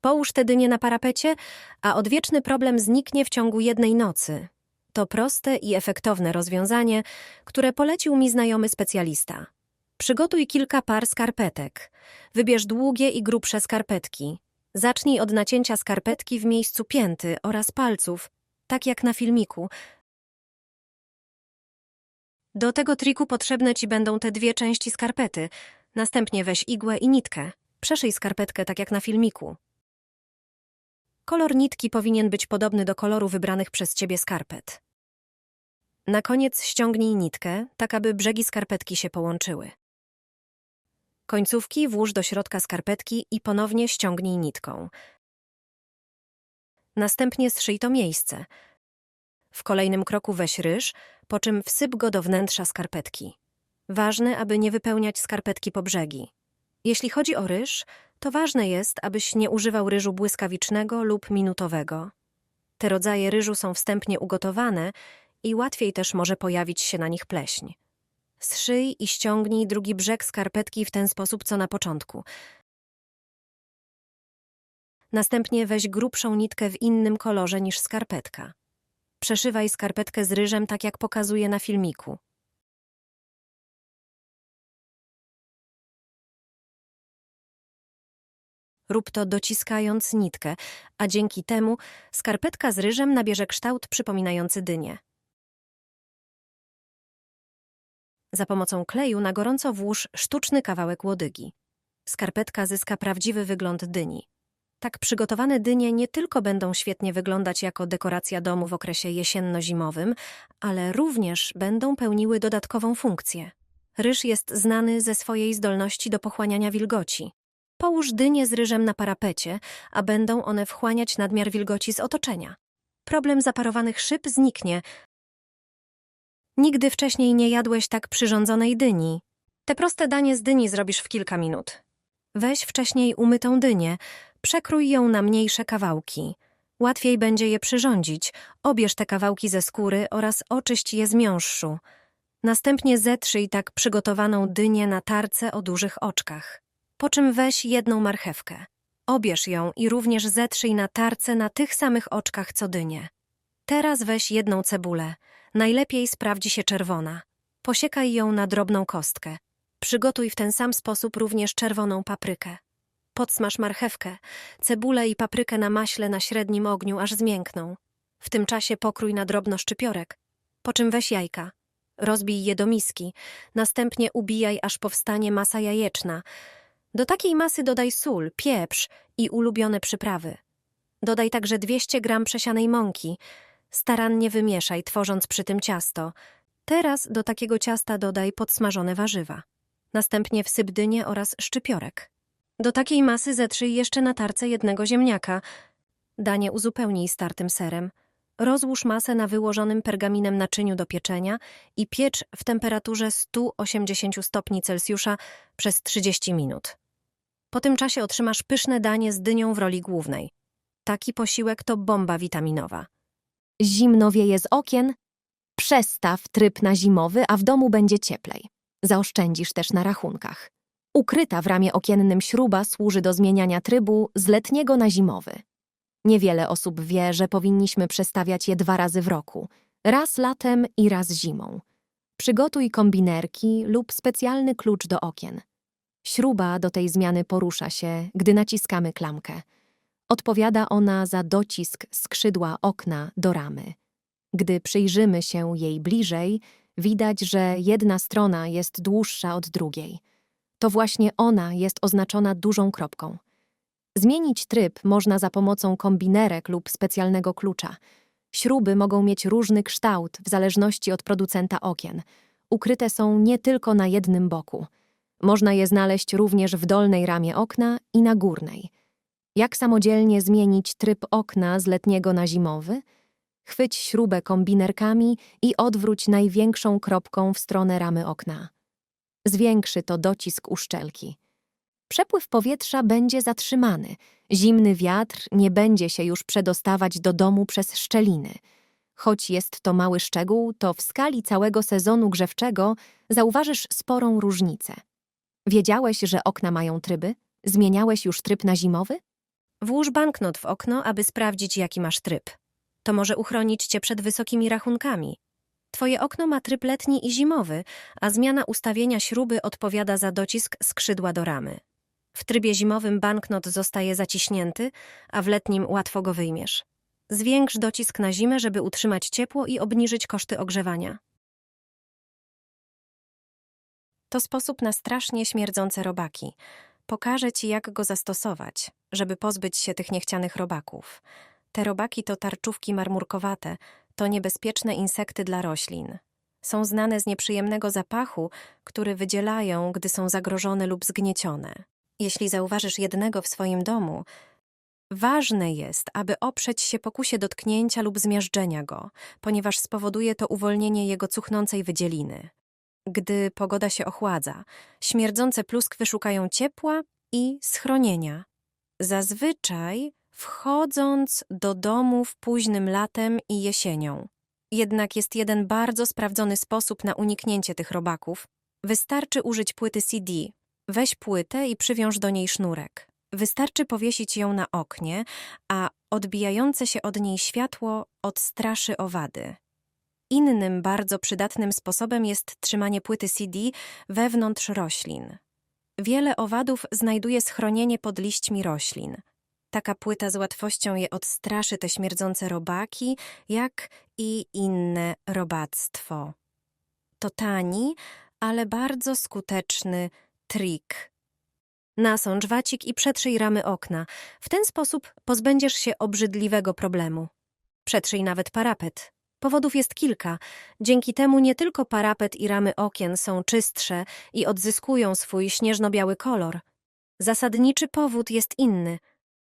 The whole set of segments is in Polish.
Połóż te dynie na parapecie, a odwieczny problem zniknie w ciągu jednej nocy. To proste i efektowne rozwiązanie, które polecił mi znajomy specjalista. Przygotuj kilka par skarpetek. Wybierz długie i grubsze skarpetki. Zacznij od nacięcia skarpetki w miejscu pięty oraz palców, tak jak na filmiku. Do tego triku potrzebne ci będą te dwie części skarpety. Następnie weź igłę i nitkę. Przeszyj skarpetkę tak jak na filmiku. Kolor nitki powinien być podobny do koloru wybranych przez ciebie skarpet. Na koniec ściągnij nitkę, tak aby brzegi skarpetki się połączyły. Końcówki włóż do środka skarpetki i ponownie ściągnij nitką. Następnie zszyj to miejsce. W kolejnym kroku weź ryż, po czym wsyp go do wnętrza skarpetki. Ważne, aby nie wypełniać skarpetki po brzegi. Jeśli chodzi o ryż, to ważne jest, abyś nie używał ryżu błyskawicznego lub minutowego. Te rodzaje ryżu są wstępnie ugotowane i łatwiej też może pojawić się na nich pleśń. Zszyj i ściągnij drugi brzeg skarpetki w ten sposób, co na początku. Następnie weź grubszą nitkę w innym kolorze niż skarpetka. Przeszywaj skarpetkę z ryżem, tak jak pokazuję na filmiku. Rób to dociskając nitkę, a dzięki temu skarpetka z ryżem nabierze kształt przypominający dynię. Za pomocą kleju na gorąco włóż sztuczny kawałek łodygi. Skarpetka zyska prawdziwy wygląd dyni. Tak przygotowane dynie nie tylko będą świetnie wyglądać jako dekoracja domu w okresie jesienno-zimowym, ale również będą pełniły dodatkową funkcję. Ryż jest znany ze swojej zdolności do pochłaniania wilgoci. Połóż dynie z ryżem na parapecie, a będą one wchłaniać nadmiar wilgoci z otoczenia. Problem zaparowanych szyb zniknie. Nigdy wcześniej nie jadłeś tak przyrządzonej dyni. Te proste danie z dyni zrobisz w kilka minut. Weź wcześniej umytą dynię, przekrój ją na mniejsze kawałki. Łatwiej będzie je przyrządzić. Obierz te kawałki ze skóry oraz oczyść je z miąższu. Następnie zetrzyj tak przygotowaną dynię na tarce o dużych oczkach. Po czym weź jedną marchewkę. Obierz ją i również zetrzyj na tarce na tych samych oczkach co dynie. Teraz weź jedną cebulę. Najlepiej sprawdzi się czerwona. Posiekaj ją na drobną kostkę. Przygotuj w ten sam sposób również czerwoną paprykę. Podsmaż marchewkę, cebulę i paprykę na maśle na średnim ogniu, aż zmiękną. W tym czasie pokrój na drobno szczypiorek. Po czym weź jajka. Rozbij je do miski. Następnie ubijaj, aż powstanie masa jajeczna. Do takiej masy dodaj sól, pieprz i ulubione przyprawy. Dodaj także 200 gram przesianej mąki. Starannie wymieszaj, tworząc przy tym ciasto. Teraz do takiego ciasta dodaj podsmażone warzywa. Następnie wsyp dynię oraz szczypiorek. Do takiej masy zetrzyj jeszcze na tarce jednego ziemniaka. Danie uzupełnij startym serem. Rozłóż masę na wyłożonym pergaminem naczyniu do pieczenia i piecz w temperaturze 180 stopni Celsjusza przez 30 minut. Po tym czasie otrzymasz pyszne danie z dynią w roli głównej. Taki posiłek to bomba witaminowa. Zimno wieje z okien? Przestaw tryb na zimowy, a w domu będzie cieplej. Zaoszczędzisz też na rachunkach. Ukryta w ramie okiennym śruba służy do zmieniania trybu z letniego na zimowy. Niewiele osób wie, że powinniśmy przestawiać je dwa razy w roku. Raz latem i raz zimą. Przygotuj kombinerki lub specjalny klucz do okien. Śruba do tej zmiany porusza się, gdy naciskamy klamkę. Odpowiada ona za docisk skrzydła okna do ramy. Gdy przyjrzymy się jej bliżej, widać, że jedna strona jest dłuższa od drugiej. To właśnie ona jest oznaczona dużą kropką. Zmienić tryb można za pomocą kombinerek lub specjalnego klucza. Śruby mogą mieć różny kształt w zależności od producenta okien. Ukryte są nie tylko na jednym boku. Można je znaleźć również w dolnej ramie okna i na górnej. Jak samodzielnie zmienić tryb okna z letniego na zimowy? Chwyć śrubę kombinerkami i odwróć największą kropką w stronę ramy okna. Zwiększy to docisk uszczelki. Przepływ powietrza będzie zatrzymany. Zimny wiatr nie będzie się już przedostawać do domu przez szczeliny. Choć jest to mały szczegół, to w skali całego sezonu grzewczego zauważysz sporą różnicę. Wiedziałeś, że okna mają tryby? Zmieniałeś już tryb na zimowy? Włóż banknot w okno, aby sprawdzić, jaki masz tryb. To może uchronić cię przed wysokimi rachunkami. Twoje okno ma tryb letni i zimowy, a zmiana ustawienia śruby odpowiada za docisk skrzydła do ramy. W trybie zimowym banknot zostaje zaciśnięty, a w letnim łatwo go wyjmiesz. Zwiększ docisk na zimę, żeby utrzymać ciepło i obniżyć koszty ogrzewania. To sposób na strasznie śmierdzące robaki. Pokażę ci, jak go zastosować, żeby pozbyć się tych niechcianych robaków. Te robaki to tarczówki marmurkowate, to niebezpieczne insekty dla roślin. Są znane z nieprzyjemnego zapachu, który wydzielają, gdy są zagrożone lub zgniecione. Jeśli zauważysz jednego w swoim domu, ważne jest, aby oprzeć się pokusie dotknięcia lub zmiażdżenia go, ponieważ spowoduje to uwolnienie jego cuchnącej wydzieliny. Gdy pogoda się ochładza, śmierdzące pluskwy szukają ciepła i schronienia. Zazwyczaj wchodząc do domów późnym latem i jesienią. Jednak jest jeden bardzo sprawdzony sposób na uniknięcie tych robaków. Wystarczy użyć płyty CD. Weź płytę i przywiąż do niej sznurek. Wystarczy powiesić ją na oknie, a odbijające się od niej światło odstraszy owady. Innym bardzo przydatnym sposobem jest trzymanie płyty CD wewnątrz roślin. Wiele owadów znajduje schronienie pod liśćmi roślin. Taka płyta z łatwością je odstraszy te śmierdzące robaki, jak i inne robactwo. To tani, ale bardzo skuteczny trik. Nasącz wacik i przetrzyj ramy okna. W ten sposób pozbędziesz się obrzydliwego problemu. Przetrzyj nawet parapet. Powodów jest kilka. Dzięki temu nie tylko parapet i ramy okien są czystsze i odzyskują swój śnieżno-biały kolor. Zasadniczy powód jest inny.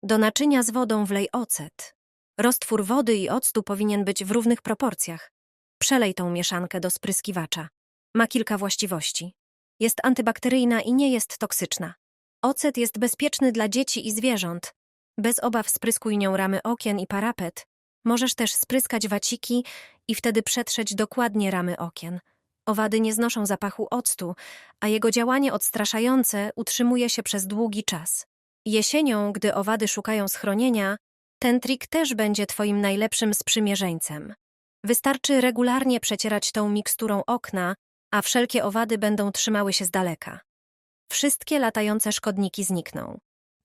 Do naczynia z wodą wlej ocet. Roztwór wody i octu powinien być w równych proporcjach. Przelej tą mieszankę do spryskiwacza. Ma kilka właściwości. Jest antybakteryjna i nie jest toksyczna. Ocet jest bezpieczny dla dzieci i zwierząt. Bez obaw spryskuj nią ramy okien i parapet. Możesz też spryskać waciki i wtedy przetrzeć dokładnie ramy okien. Owady nie znoszą zapachu octu, a jego działanie odstraszające utrzymuje się przez długi czas. Jesienią, gdy owady szukają schronienia, ten trik też będzie twoim najlepszym sprzymierzeńcem. Wystarczy regularnie przecierać tą miksturą okna, a wszelkie owady będą trzymały się z daleka. Wszystkie latające szkodniki znikną.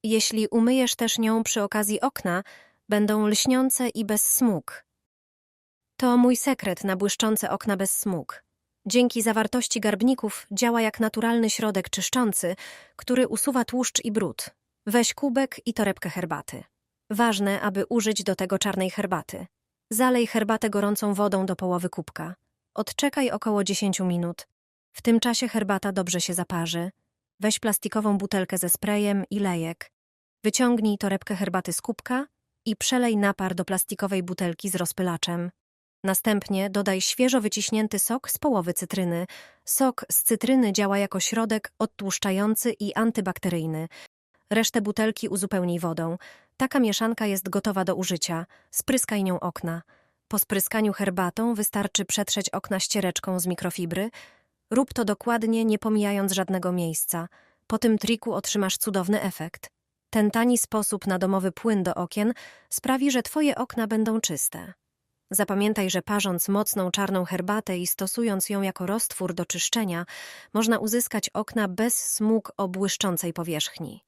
Jeśli umyjesz też nią przy okazji okna, będą lśniące i bez smug. To mój sekret na błyszczące okna bez smug. Dzięki zawartości garbników działa jak naturalny środek czyszczący, który usuwa tłuszcz i brud. Weź kubek i torebkę herbaty. Ważne, aby użyć do tego czarnej herbaty. Zalej herbatę gorącą wodą do połowy kubka. Odczekaj około 10 minut. W tym czasie herbata dobrze się zaparzy. Weź plastikową butelkę ze sprayem i lejek. Wyciągnij torebkę herbaty z kubka i przelej napar do plastikowej butelki z rozpylaczem. Następnie dodaj świeżo wyciśnięty sok z połowy cytryny. Sok z cytryny działa jako środek odtłuszczający i antybakteryjny. Resztę butelki uzupełnij wodą. Taka mieszanka jest gotowa do użycia. Spryskaj nią okna. Po spryskaniu herbatą wystarczy przetrzeć okna ściereczką z mikrofibry. Rób to dokładnie, nie pomijając żadnego miejsca. Po tym triku otrzymasz cudowny efekt. Ten tani sposób na domowy płyn do okien sprawi, że twoje okna będą czyste. Zapamiętaj, że parząc mocną czarną herbatę i stosując ją jako roztwór do czyszczenia, można uzyskać okna bez smug o błyszczącej powierzchni.